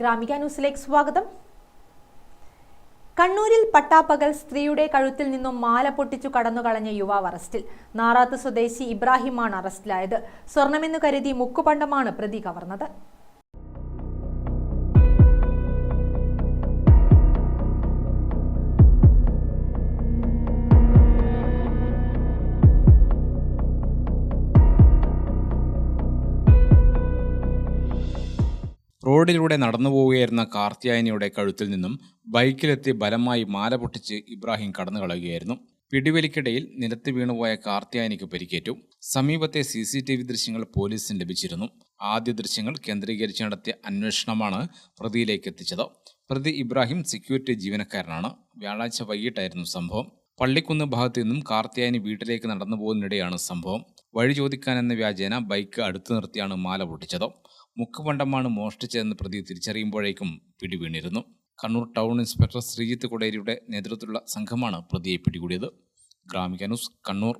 ഗ്രാമിക ന്യൂസിലേക്ക് സ്വാഗതം. കണ്ണൂരിൽ പട്ടാപ്പകൽ സ്ത്രീയുടെ കഴുത്തിൽ നിന്നും മാല പൊട്ടിച്ചു കടന്നുകളഞ്ഞ യുവാവ് അറസ്റ്റിൽ. നാറാത്ത് സ്വദേശി ഇബ്രാഹിമാണ് അറസ്റ്റിലായത്. സ്വർണമെന്നു കരുതി മുക്കുപണ്ടമാണ് പ്രതി കവർന്നത്. റോഡിലൂടെ നടന്നു പോവുകയായിരുന്ന കാർത്തിയായനിയുടെ കഴുത്തിൽ നിന്നും ബൈക്കിലെത്തി ബലമായി മാല പൊട്ടിച്ച് ഇബ്രാഹിം കടന്നു കളയുകയായിരുന്നു പിടിവലിക്കിടയിൽ നിലത്ത് വീണുപോയ കാർത്തിയായനിക്ക് പരിക്കേറ്റു. സമീപത്തെ സി സി ടി വി ദൃശ്യങ്ങൾ പോലീസിന് ലഭിച്ചിരുന്നു. ആദ്യ ദൃശ്യങ്ങൾ കേന്ദ്രീകരിച്ച് നടത്തിയ അന്വേഷണമാണ് പ്രതിയിലേക്ക് എത്തിച്ചത്. പ്രതി ഇബ്രാഹിം സെക്യൂരിറ്റി ജീവനക്കാരനാണ്. വ്യാഴാഴ്ച വൈകിട്ടായിരുന്നു സംഭവം. പള്ളിക്കുന്ന് ഭാഗത്തു നിന്നും കാർത്തിയായനി വീട്ടിലേക്ക് നടന്നു പോകുന്നതിനിടെയാണ് സംഭവം. വഴി ചോദിക്കാൻ എന്ന വ്യാജേന ബൈക്ക് അടുത്തു നിർത്തിയാണ് മാല പൊട്ടിച്ചത്. മുക്കുപണ്ടമാണ് മോഷ്ടിച്ചതെന്ന് പ്രതി തിരിച്ചറിയുമ്പോഴേക്കും പിടിവീണിരുന്നു. കണ്ണൂർ ടൗൺ ഇൻസ്പെക്ടർ ശ്രീജിത്ത് കൊടേരിയുടെ നേതൃത്വത്തിലുള്ള സംഘമാണ് പ്രതിയെ പിടികൂടിയത്. ഗ്രാമിക ന്യൂസ് കണ്ണൂർ.